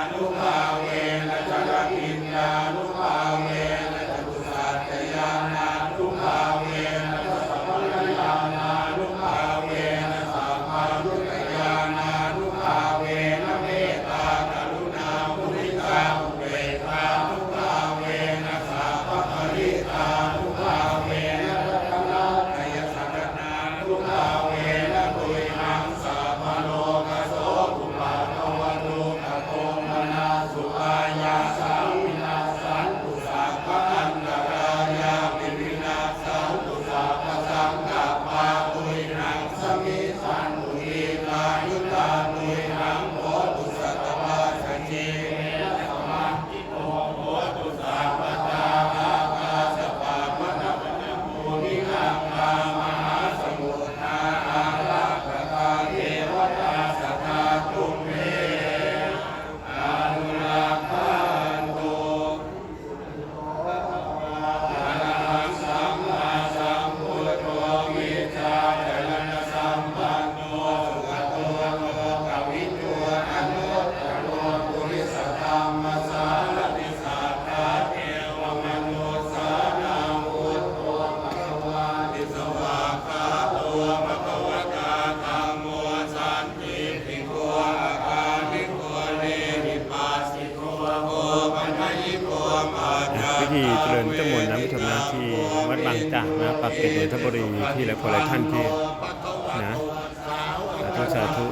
I know how.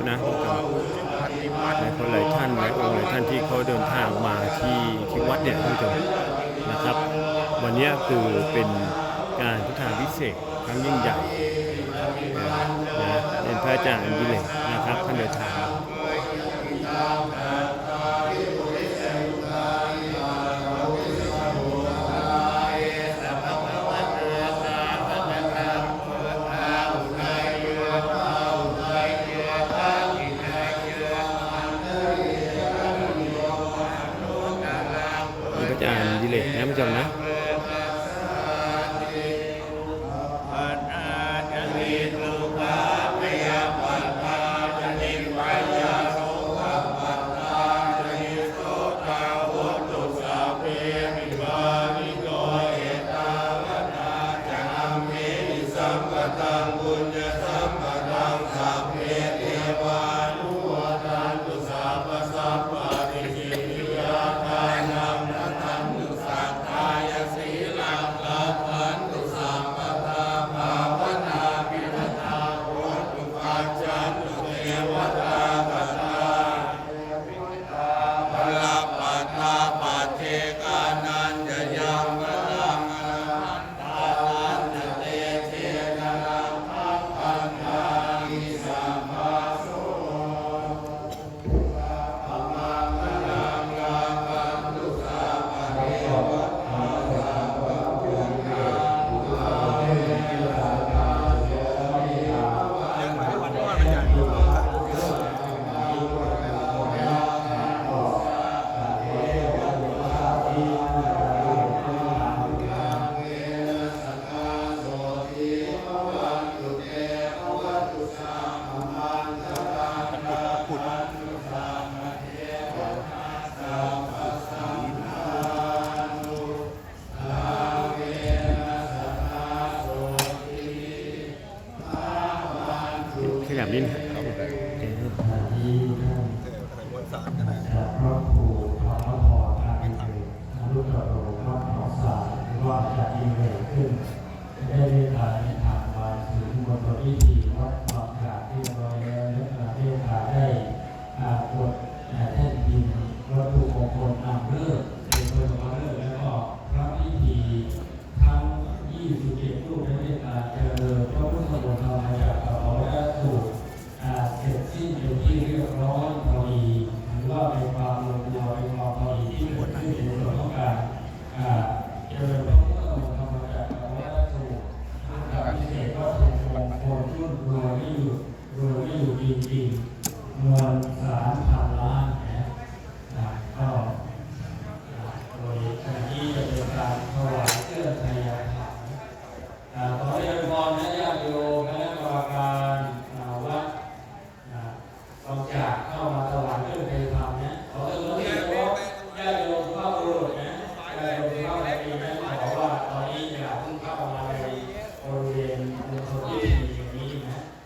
นะหลายคนหลายท่านหลายองค์หลายท่านที่เขาเดินทางมาที่ที่วัดเนี่ยท่านผู้ชมนะครับ วันนี้คือเป็นการพุทธาพิเศษครั้งยิ่งใหญ่นะเป็นพระอาจารย์ยิเลกนะครับท่านเดินทาง Deus é o nosso Benjamim, né?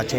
আছে।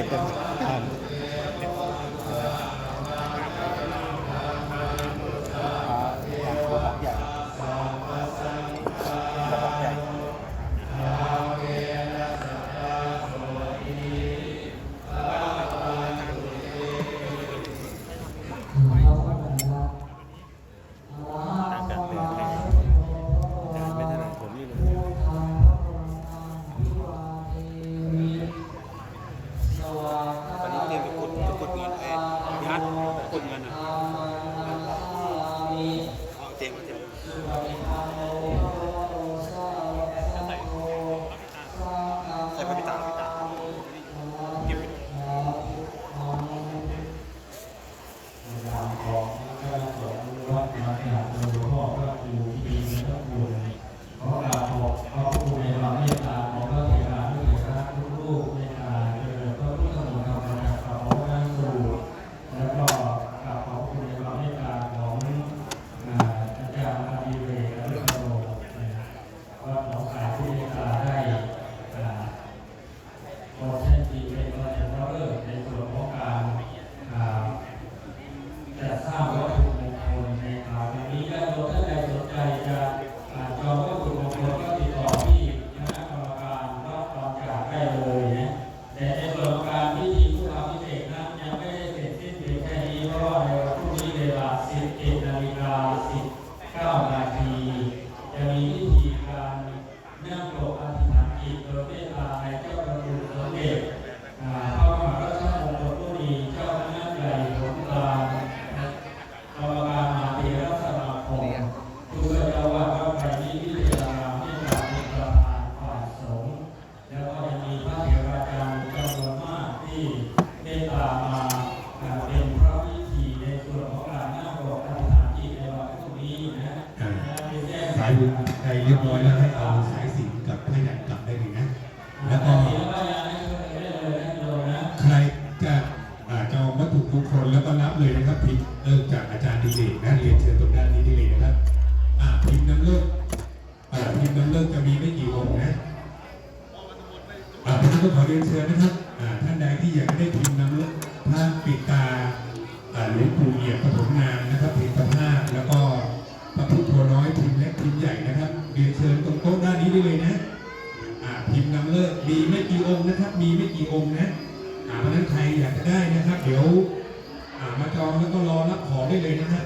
บอได้เลยนะฮะ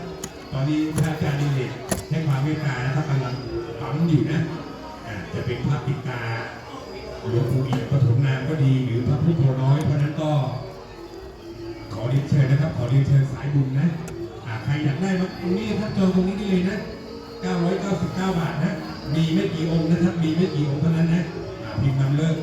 ตอนนี้พระอาจารย์ดิเรกให้ความเมตตานะครับกำลังปั๊มอยู่นะจะเป็นพระปิตาหลวงปู่อีกปฐมนามก็ดีหรือพระพุทธน้อยเพราะนั้นก็ ขอรีเชิญนะครับ ขอรีเชิญสายบุญนะใครอยากได้มาตรงนี้ครับจองตรงนี้ได้เลยนะ 999 บาทนะ มีไม่กี่องค์นะครับ มีไม่กี่องค์เท่านั้นนะพิมพ์นำเลิก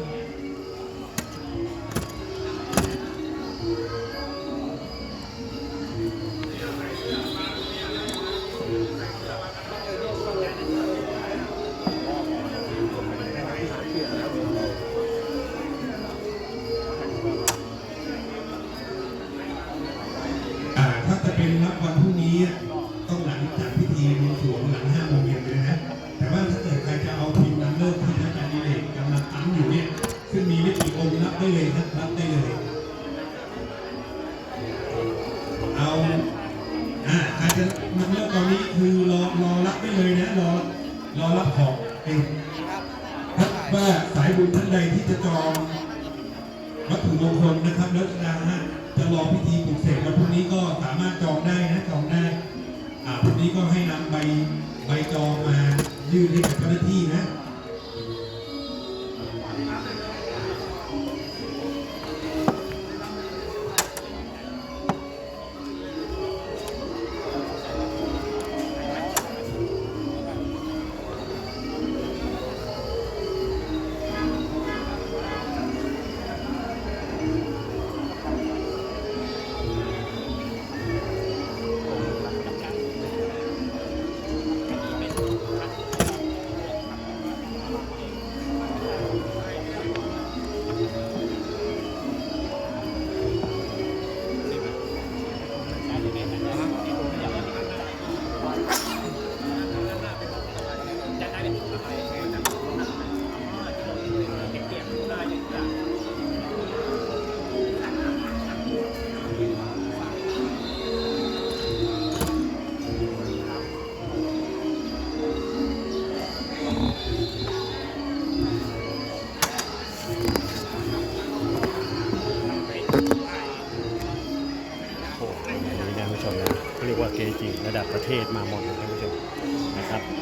ครับ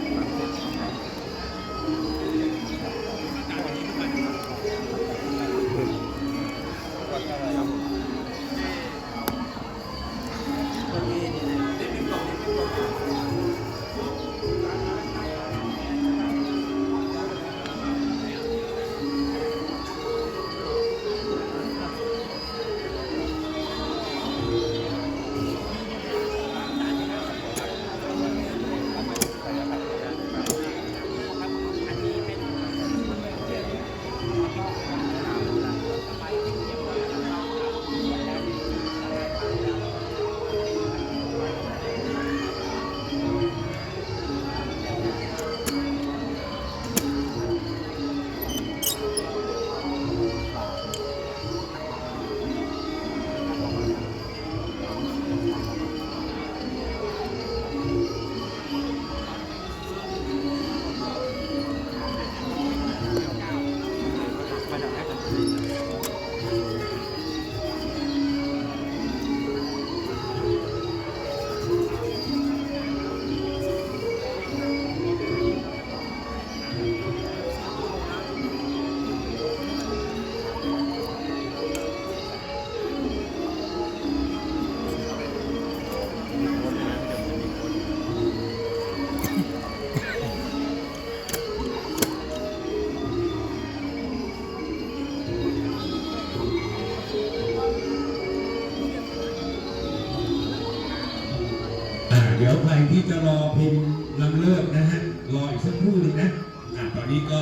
เดี๋ยวใครที่จะรอพิมพ์ลำเลิกนะฮะ รออีกสักครู่นึงนะอะตอนนี้ก็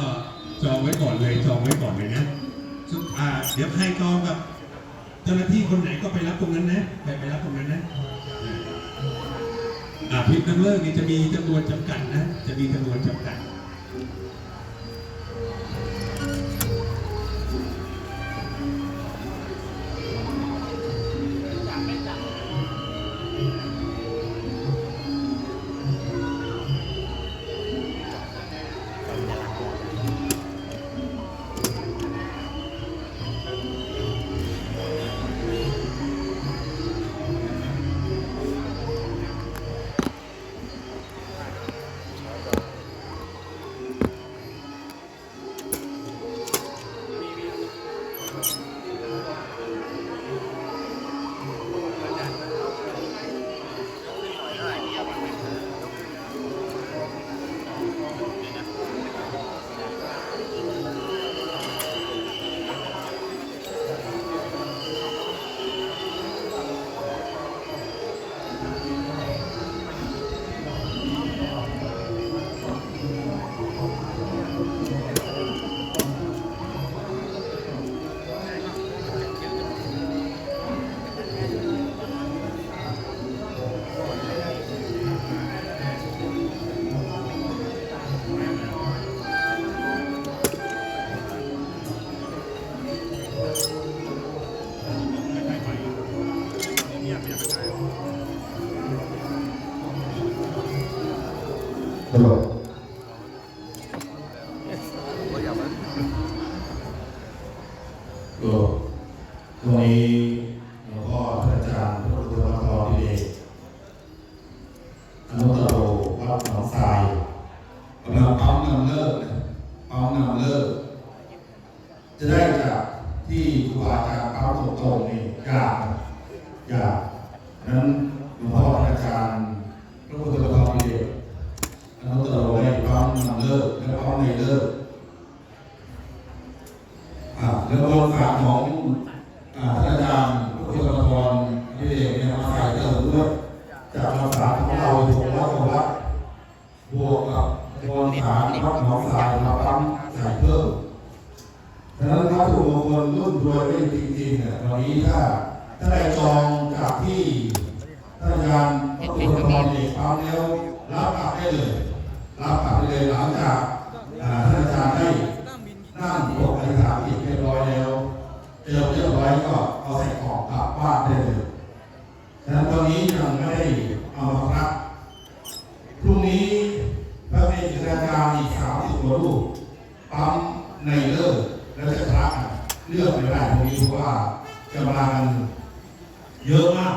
จองไว้ก่อนเลยจองไว้ก่อนเลยนะสุดอ่าเดี๋ยวใครจองกับเจ้าหน้าที่คนไหนก็ไปรับตรงนั้นนะ ไปไปรับตรงนั้นนะอ่าพิมพ์ลำเลิกนี่จะมีจำนวนจำกัดนะ จะมีจำนวนจำกัด ฮัลโหลก็ตรงนี้หลวงพ่อพระอาจารย์พระพุทธวัฒน์ดิเดชอนุตตโรวัดหนองทรายกำลังปั๊มนำเลิกนะปั๊มนำเลิก จะได้จากที่ครูบาอาจารย์ปั๊มตรงๆนี่ยากนะยากนั้นหลวงพ่อพระอาจารย์พระพุทธวัฒน์ดิเดช อนุตตรโให้พร้อมนำเลิกและพร้อมในเลิกอ่าแล้วบนฝากของอ่าท่านอาจารย์พุทธพรที่เอกเนี่ยมาใส่เติมด้วยจากภาษาของเราถูกวัดกับวัดบวกกับบ นฐานวัดหนองสายมาปั๊มใส่เพิ่มดังนั้นวัตถุมงคลรุ่นรวยได้จริงๆเนี่ยวันนี้ถ้าถ้าได้จองจากที่ท่านอาจารย์พุทธพรเอกปั๊มแล้วรับกลับได้เลย รับกลับไปเลยหลังจากท่านอาจารย์ได้นั่งปกอธิษฐานจิตเรียบร้อยแล้วเจอเรียบร้อยก็เอาใส่กล่องกลับบ้านได้เลยฉะนั้นตอนนี้ยังไม่ได้เอามาพักพรุ่งนี้ พระเมรุจิตอาจารย์อีกสามสิบกว่ารูปปั๊มในเลิกแล้วจะพระเลือกไม่ได้ตรงนี้เพราะว่ากำลังเยอะมาก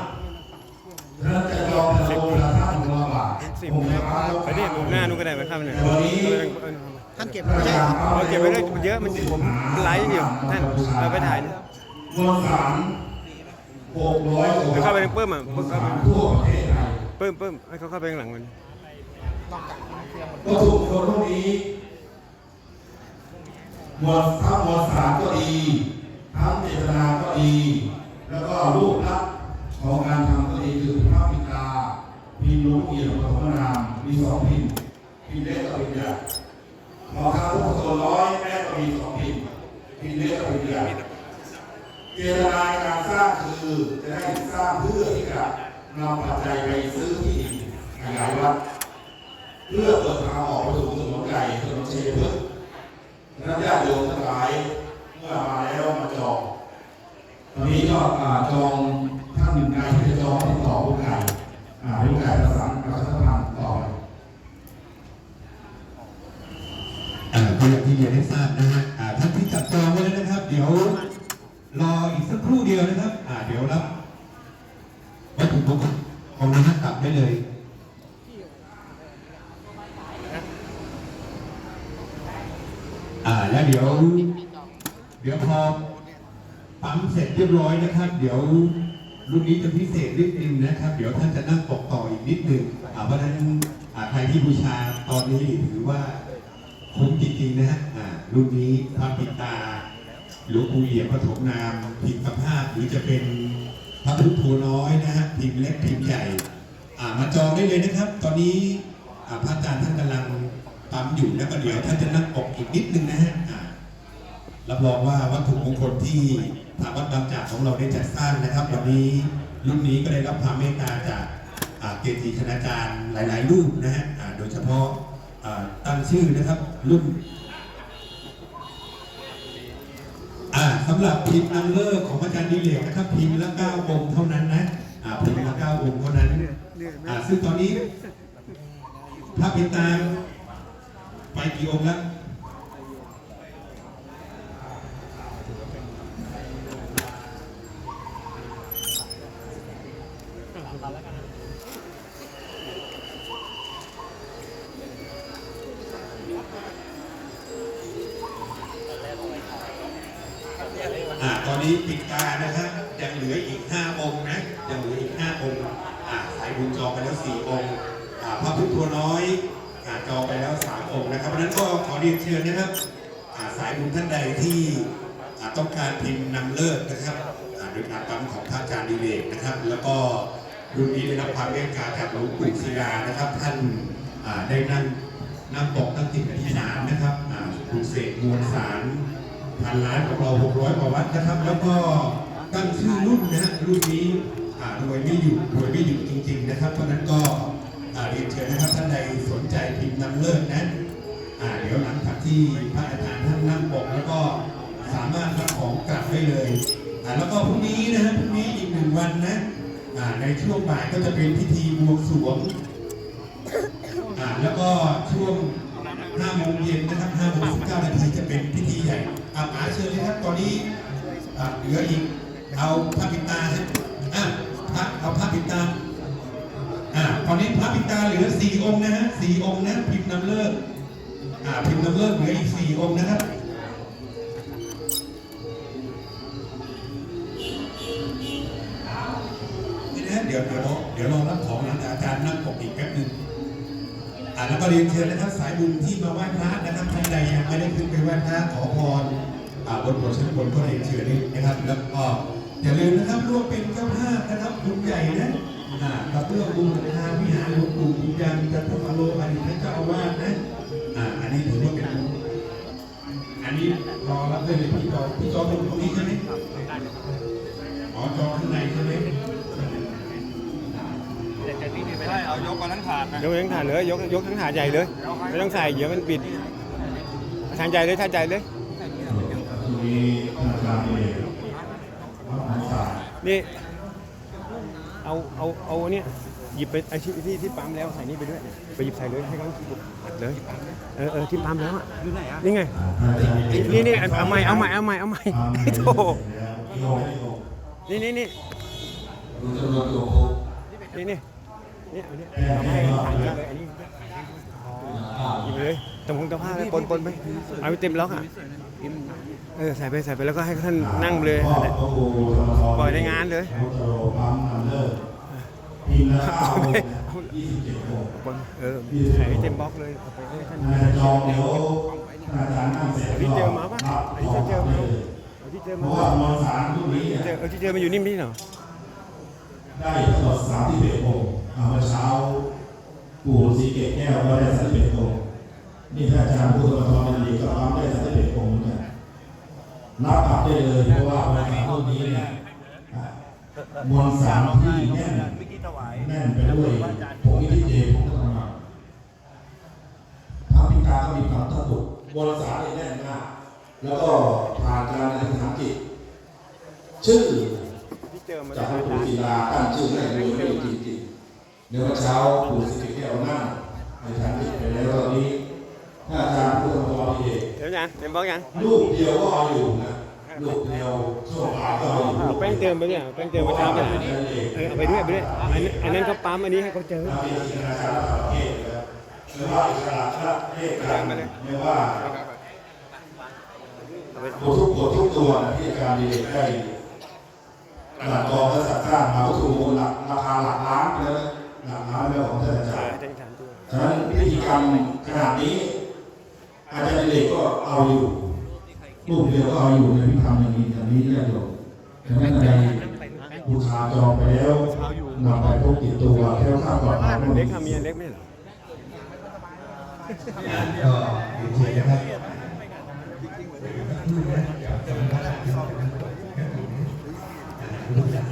ฉะนั้นจะจองแต่ละองค์ละท่านละบาทสิบองค์ละพันละไปดิมุมหน้านู้นก็ได้ไหมครับเนี่ยท่านเก็บไว้ใช่เราเก็บไว้ได้เยอะมันผมไลฟ์อยู่ท่านเราไปถ่ายนะมวลสารหกร้อยกไปว่าเข้าไปในปื้มอะปื้มเข้าไปทั่วประเทศไทยปื้มปื้มให้เขาเข้าไปข้างหลังมัน วัตถุมงคลพวกนี้ หมวลทั้งมวลสารก็ดีทั้งเจตนาก็ดี แล้วก็รูปลักษณ์ของการทำก็ดีคือพระปิตาพิมพ์ลวงเอียมปฐมนามมีสองพิมพ์พิมพ์เล็กกับพิมพ์ใหญ่พอครั้งพุทธโสร้อยแม่ก็มีสองพิมพ์พิมพ์เล็กกับพิมพ์ใหญ่เจตนาการสร้างคือจะได้สร้างเพื่อที่จะนำปัจจัยไปซื้อที่ดินขยายวัด เพื่อเปิดทางออกไปสู่ถนนใหญ่ถนนเชยพฤกษ์นั้นญาติโยมทั้งหลายเมื่อมาแล้วมาจองตอนนี้ก็อ่าจองท่านใดที่จะจองติดต่อผู้ใหญ่ผู้ใหญ่ประสานประชาสัมพันธ์ต่อไปอ่าก็อย่างที่เรียนให้ทราบนะฮะอ่าท่านที่จัดจองไว้แล้วนะครับ เดี๋ยวรออีกสักครู่เดียวนะครับเดี๋ยวรับวัตถุมงคลของนะฮะกลับได้เลย อ่าแล้วเดี๋ยว เดี๋ยวพ อปั๊มเสร็จเรียบร้อยนะครับ เดี๋ยวรุ่นนี้จะพิเศษนิดนึงนะครับ เดี๋ยวท่านจะนั่งตกต่ออีกนิดนึงอาเพราะฉะนั้นอ่าใครที่บูชาตอนนี้ถือว่าคุ้มจริงๆนะฮะรุ่นนี้พระปิดตาหลวงปู่เอี่ยมปฐมนามพิมพ์สภาพหรือจะเป็นพระพุทธโธน้อยนะฮะพิมพ์เล็กพิมพ์ใหญ่ามาจองได้เลยนะครับ ตอนนี้พระอาจารย์ท่านกำลังปั๊มอยู่แล้วก็เดี๋ยวท่านจะนั่งปกอีกนิดนึงนะฮะ รับรองว่าวัตถุมงคลที่ทางวัดบางจากของเราได้จัดสร้างนะครับ วันนี้รุ่นนี้ก็ได้รับความเมตตาจากเกจิคณาจารย์หลาย ๆ รูปนะฮะโดยเฉพาะตั้งชื่อนะครับรุ่นสำหรับพิมพ์นำเลิกของอาจารย์ดีเลกนะครับพิมพ์ละเก้าองค์เท่านั้นนะพิมพ์ละเก้าองค์เท่านั้นซึ่งตอนนี้พระปิดตาไปกี่องค์แล้ว ององค์พระพุทธัวน้อยอาจองไปแล้ว3องค์นะครับเพราะนั้นก็ขอเรียนเชิญนะครับาสายบุญท่านใดที่ต้องการพิมพ์นำเลิกนะครับโดยการปั๊มของพระอาจารย์ดิเลกนะครับ แล้วก็รุ่นนี้ได้รับความเมตตาจากหลวงปู่ศิลานะครับ ท่านได้นั่งนำปกตั้งจิตอธิษฐานนะครับปลูกเสกมวลสารพันล้านของเรา600กว่าวัดนะครับ แล้วก็ตั้งชื่อรุ่นนะฮะรุ่นนี้ รวยไม่หยุดรวยไม่หยุดจริง ๆ นะครับเพราะนั้นก็เรียนเชิญนะครับท่านใดสนใจพิมพ์นำเลิกนะอ่าเดี๋ยวหลังจากที่พระอาจารย์ท่านนั่งปกแล้วก็สามารถรับของกลับได้เลยแล้วก็พรุ่งนี้นะฮะพรุ่งนี้อีกหนึ่งวันนะในช่วงบ่ายก็จะเป็นพิธีบวงสรวงแล้วก็ช่วง5โมงเย็นนะครับ5โมง19นาทีจะเป็นพิธีใหญ่อาป๋าเชิญเลยครับตอนนี้เหลืออีกเอาพระปิตาครับ ปิดตาอ่าตอนนี้พระปิดตาเหลือ4องค์นะฮะ4องค์นะพิมพ์นำเลิกอ่าพิมพ์นำเลิกเหลืออีก4องค์นะครับนี่นะเดี๋ยวเดี๋ยวเราเดี๋ยวเรารับของหลังจากอาจารย์นั่งปกอีกแป๊บหนึ่งอ่าแล้วก็เรียนเชิญนะครับสายบุญที่มาไหว้พระนะครับท่านใดยังไม่ได้ขึ้นไปไหว้พระขอพรอ่าบนบนชั้นบนก็เรียนเชิญที่นะครับแล้วก็ อย่าลืมนะครับร่วมเป็นเจ้าภาพนะครับบุญใหญ่นะอ่ากับเรื่องบุญหลังคาวิหารหลวงปู่บุญยังจันทพโลอดีตท่านเจ้าอาวาสนะอ่าอันนี้ถือว่าเป็นบุญอันนี้รอรับได้เลยพี่จอพี่จอเป็นตรงนี้ใช่ไหมอ๋อจอข้างในใช่ไหมใช่เอายกมาทั้งถาดนะยกทั้งถาดเลยยกยกทั้งถาดใหญ่เลยไม่ต้องใส่เดี๋ยวมันปิดทางใจเลยทางใจเลยมีอาจารย์เอกวัดหนองสาย นี่ เอาเอาเอาเนี่ยหยิบไปไอ้ที่ที่ที่ปั๊มแล้วใส่นี่ไปด้วยไปหยิบใส่เลยให้เขาอัดเลยเออเออที่ปั๊มแล้วอะนี่ไงพระอาจารย์เอกนี่นี่เอาใหม่เอาใหม่เอาใหม่เอาใหม่ทำให้โถโลกให้โลกนี่นี่นี่รู้จำนวนตัวโคกนี่นี่นี่เอาเนี่ยเอาให้ทานเลยอันนี้หยิบไปเลยตะพงตะผ้าเลยปนปนไปเอาไปเต็มล็อกอะเออใส่ไปใส่ไปแล้วก็ให้ท่านนั่งเลยปล่อยในงานเลยพุทธโลปั๊มนำเลิกพิมพ์ละเก้าองค์นะยี่สิบเจ็ดองค์ปนเออใส่ให้เต็มบล็อกเลยไปให้ท่านายจองเดี๋ยวอาจารย์นั่งเสร็จอันก็นี้เจอมาปะรับอันนี้ของเจอมาเลยเอาที่เจอเพราะว่ามวลสารพวกนี้เนี่ยเจอเอที่เจอมาอยู่นิ่มนี่เหรอได้ทั้งหมดสามที่เอ็ดองค์เอาเมื่อเช้าปู่สีเกตแก้วก็ได้สามสิบเอ็ดองค์นี่ถ้าอาจารย์พุทธธรรมดีก็ปั๊มได้สามสิบเอ็ดองค์เหมือนกัน รับกลับได้เลยเพราะว่ามวลสารพวกนี้เนี่ยมวลสารที่แน่นแน่นไปด้วยผงอิทธิเจผงธรรมะพระพิการก็มีความตะตุกมวลสารแน่นมากแล้วก็ผ่านการอธิษฐานจิตชื่อจากพระปู่ศิลาตั้งชื่อให้รวยไม่จริงๆเดี๋ยววันเช้าปู่สิริแก้วนั่งในทางจิตไปแล้วตอนนี้ ถ้าอาจารย์พูดตรงๆเองเดี๋ยวยังเต็มบล็อกยังลูกเดียวก็เอาอยู่นะลูกเดียวช่วงบ่ายก็เอาอยู่เอาแป้งเติมไปเนี่ยแป้งเติมไปทำไปไหนเออเอาไปด้วยไปด้วยอันนั้นอันนั้นเขาปั๊มอันนี้ให้เขาเจอเรามีจินตนาการระดับประเทศนะครับไม่ว่าอิสระประเทศกันไม่ว่าเอาไปหมดทุกหมดทุกตัวนะที่อาจารย์ดีเด็กได้หลักกองและสัตว์สร้างมาวัตถุมงคลหลักราคาหลักล้านไปแล้วนะหลักล้านแล้วของท่านอาจารย์เต็มสามตัวฉะนั้นพิธีกรรมขนาดนี้ อาจารย์เด็กก็เอาอยู่รูปเดียวก็เอาอยู่ในพิธีกรรมอย่างนี้อย่างนี้เรียกอยู่ฉะนั้นในบูชาจองไปแล้วนำไปพกติดตัวแค่ข้าวปลอดภัยอันเล็กทำมีอันเล็กไหมเหรอก็เรียนเชิญนะครับเดี๋ยวสักครู่นะเดี๋ยวสัมภาษณ์